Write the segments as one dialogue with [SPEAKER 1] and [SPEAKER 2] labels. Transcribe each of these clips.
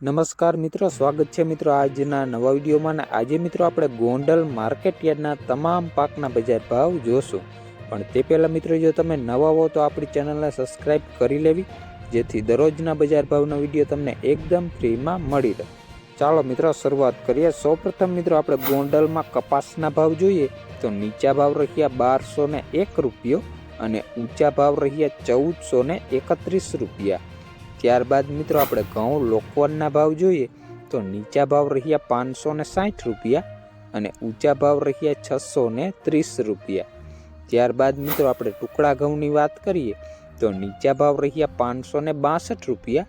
[SPEAKER 1] નમસ્કાર મિત્રો, સ્વાગત છે મિત્રો આજના નવા વિડીયોમાં આજે મિત્રો આપણે ગોંડલ માર્કેટ યાર્ડના તમામ પાકના બજાર ભાવ જોશું. પણ તે પહેલાં મિત્રો, જો તમે નવા હો તો આપણી ચેનલને સબસ્ક્રાઈબ કરી લેવી, જેથી દરરોજના બજાર ભાવનો વીડિયો તમને એકદમ ફ્રીમાં મળી રહે. ચાલો મિત્રો, શરૂઆત કરીએ. સૌપ્રથમ મિત્રો, આપણે ગોંડલમાં કપાસના ભાવ જોઈએ તો નીચા ભાવ રહ્યા બારસો એક રૂપિયો અને ઊંચા ભાવ રહ્યા ચૌદસો એકત્રીસ રૂપિયા. ત્યારબાદ મિત્રો આપણે ઘઉં લોકવનના ભાવ જોઈએ તો નીચા ભાવ રહ્યા પાંચસો ને સાઠ રૂપિયા અને ઊંચા ભાવ રહ્યા છસો ને ત્રીસ રૂપિયા. ત્યારબાદ મિત્રો આપણે ટુકડા ઘઉંની વાત કરીએ તો નીચા ભાવ રહ્યા પાંચસો ને બાસઠ રૂપિયા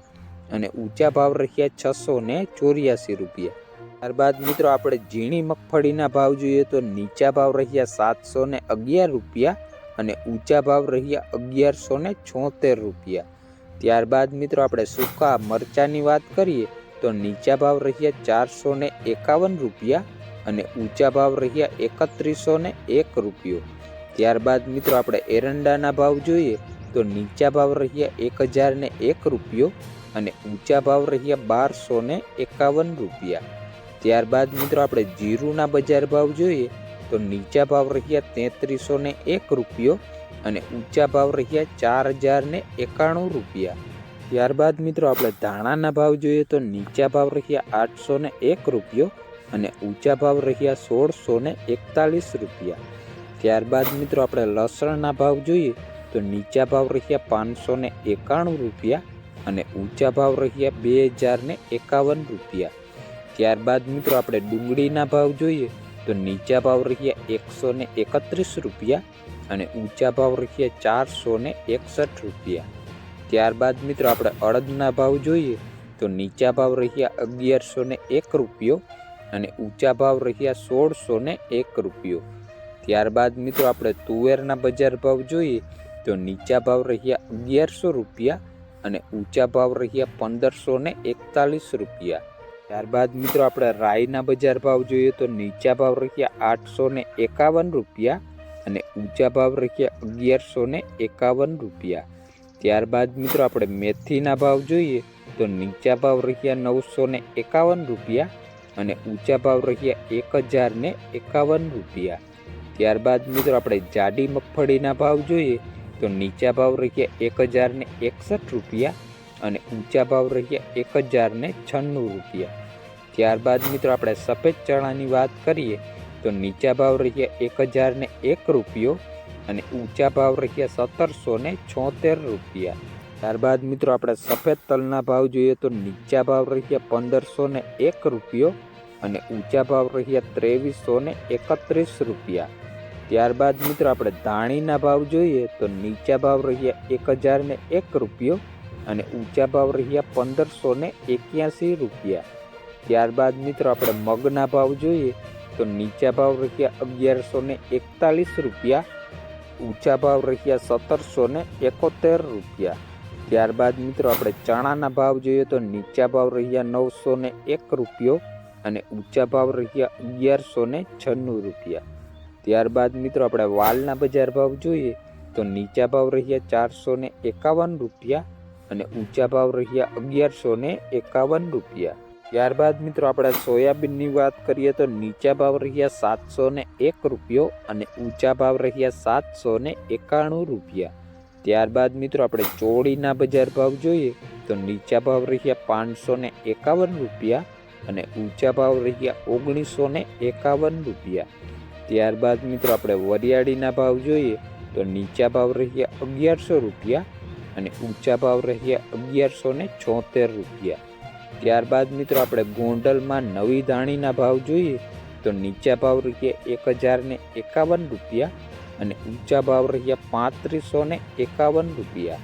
[SPEAKER 1] અને ઊંચા ભાવ રહ્યા છસો ને ચોર્યાસી રૂપિયા. ત્યારબાદ મિત્રો આપણે ઝીણી મગફળીના ભાવ જોઈએ તો નીચા ભાવ રહ્યા સાતસો ને અગિયાર રૂપિયા અને ઊંચા ભાવ રહ્યા અગિયારસો ને છોતેર રૂપિયા. ત્યારબાદ મિત્રો આપણે સૂકા મરચાંની વાત કરીએ, તો નીચા ભાવ રહ્યા ચારસો ને એકાવન રૂપિયા અને ઊંચા ભાવ રહ્યા એકત્રીસો ને એક રૂપિયો. ત્યારબાદ મિત્રો આપણે એરંડાના ભાવ જોઈએ, તો નીચા ભાવ રહ્યા એક હજાર ને એક રૂપિયો અને ઊંચા ભાવ રહ્યા બારસો ને એકાવન રૂપિયા. ત્યારબાદ મિત્રો આપણે જીરુના બજાર ભાવ જોઈએ, તો નીચા ભાવ રહ્યા તેત્રીસો ને એક રૂપિયો અને ઊંચા ભાવ રહ્યા ચાર હજાર ને એકાણું રૂપિયા. ત્યારબાદ મિત્રો આપણે ધાણાના ભાવ જોઈએ તો નીચા ભાવ રહ્યા આઠસો ને એક રૂપિયો અને ઊંચા ભાવ રહ્યા સોળસો ને એકતાલીસ રૂપિયા. ત્યારબાદ મિત્રો આપણે લસણના ભાવ જોઈએ તો નીચા ભાવ રહ્યા પાંચસો ને એકાણું રૂપિયા અને ઊંચા ભાવ રહ્યા બે હજાર ને એકાવન રૂપિયા. ત્યારબાદ મિત્રો આપણે ડુંગળીના ભાવ જોઈએ તો નીચા ભાવ રહ્યા એકસો ને એકત્રીસ રૂપિયા અને ઊંચા ભાવ રહ્યા ચારસો ને એકસઠ રૂપિયા. ત્યારબાદ મિત્રો આપણે અડદના ભાવ જોઈએ, તો નીચા ભાવ રહ્યા અગિયારસો ને એક રૂપિયો અને ઊંચા ભાવ રહ્યા સોળસો ને એક રૂપિયો. ત્યારબાદ મિત્રો આપણે તુવેરના બજાર ભાવ જોઈએ, તો નીચા ભાવ રહ્યા અગિયારસો રૂપિયા અને ઊંચા ભાવ રહ્યા પંદરસો ને એકતાલીસ રૂપિયા. ત્યારબાદ મિત્રો આપણે રાઈના બજાર ભાવ જોઈએ, તો નીચા ભાવ રહ્યા આઠસો ને એકાવન રૂપિયા અને ઊંચા ભાવ રહ્યા અગિયારસો ને એકાવન રૂપિયા. ત્યારબાદ મિત્રો આપણે મેથીના ભાવ જોઈએ, તો નીચા ભાવ રહ્યા નવસો ને એકાવન રૂપિયા અને ઊંચા ભાવ રહ્યા એક હજાર ને એકાવન રૂપિયા. ત્યારબાદ મિત્રો આપણે જાડી મગફળીના ભાવ જોઈએ, તો નીચા ભાવ રહ્યા એક હજાર ને એકસઠ રૂપિયા અને ઊંચા ભાવ રહ્યા એક હજાર ને છન્નું રૂપિયા. ત્યારબાદ મિત્રો આપણે સફેદ ચણાની વાત કરીએ તો નીચા ભાવ રહ્યા એક હજાર ને એક રૂપિયો અને ઊંચા ભાવ રહ્યા સત્તરસો ને છોતેર રૂપિયા. ત્યારબાદ મિત્રો આપણે સફેદ તલના ભાવ જોઈએ તો નીચા ભાવ રહ્યા પંદરસો ને એક રૂપિયો અને ઊંચા ભાવ રહ્યા ત્રેવીસો ને એકત્રીસ રૂપિયા. ત્યારબાદ મિત્રો આપણે ધાણીના ભાવ જોઈએ તો નીચા ભાવ રહ્યા એક હજાર ને એક રૂપિયો અને ઊંચા ભાવ રહ્યા પંદરસો ને એક્યાસી રૂપિયા. ત્યારબાદ મિત્રો આપણે મગના ભાવ જોઈએ તો નીચા ભાવ રહ્યા અગિયારસો ને એકતાલીસ રૂપિયા, ઊંચા ભાવ રહ્યા સત્તરસો ને એકોતેર રૂપિયા. ત્યારબાદ મિત્રો આપણે ચણાના ભાવ જોઈએ તો નીચા ભાવ રહ્યા નવસો ને એક રૂપિયો અને ઊંચા ભાવ રહ્યા અગિયારસો ને છન્નું રૂપિયા. ત્યારબાદ મિત્રો આપણે વાલના બજાર ભાવ જોઈએ તો નીચા ભાવ રહ્યા ચારસો ને એકાવન રૂપિયા અને ઊંચા ભાવ રહ્યા અગિયારસો ને એકાવન રૂપિયા. ત્યારબાદ મિત્રો આપણે સોયાબીનની વાત કરીએ તો નીચા ભાવ રહ્યા સાતસો ને એક રૂપિયો અને ઊંચા ભાવ રહ્યા સાતસો ને એકાણું રૂપિયા. ત્યારબાદ મિત્રો આપણે ચોળીના બજાર ભાવ જોઈએ તો નીચા ભાવ રહ્યા પાંચસો ને એકાવન રૂપિયા અને ઊંચા ભાવ રહ્યા ઓગણીસો ને એકાવન રૂપિયા. ત્યારબાદ મિત્રો આપણે વરિયાળીના ભાવ જોઈએ તો નીચા ભાવ રહ્યા અગિયારસો રૂપિયા અને ઊંચા ભાવ રહ્યા અગિયારસો ને છોતેર રૂપિયા. ત્યારબાદ મિત્રો આપણે ગોંડલમાં નવી ધાણીના ભાવ જોઈએ તો નીચા ભાવ રહ્યા એક હજાર ને એકાવન રૂપિયા અને ઊંચા ભાવ રહ્યા પાંત્રીસો ને એકાવન રૂપિયા.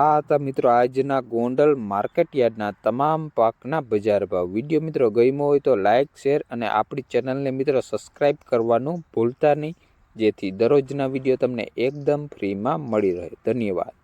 [SPEAKER 1] આ હતા મિત્રો આજના ગોંડલ માર્કેટ યાર્ડના તમામ પાકના બજાર ભાવ. વીડિયો મિત્રો ગમ્યો હોય તો લાઇક શેર અને આપણી ચેનલને મિત્રો સબસ્ક્રાઈબ કરવાનું ભૂલતા નહીં, જેથી દરરોજના વીડિયો તમને એકદમ ફ્રીમાં મળી રહે. ધન્યવાદ.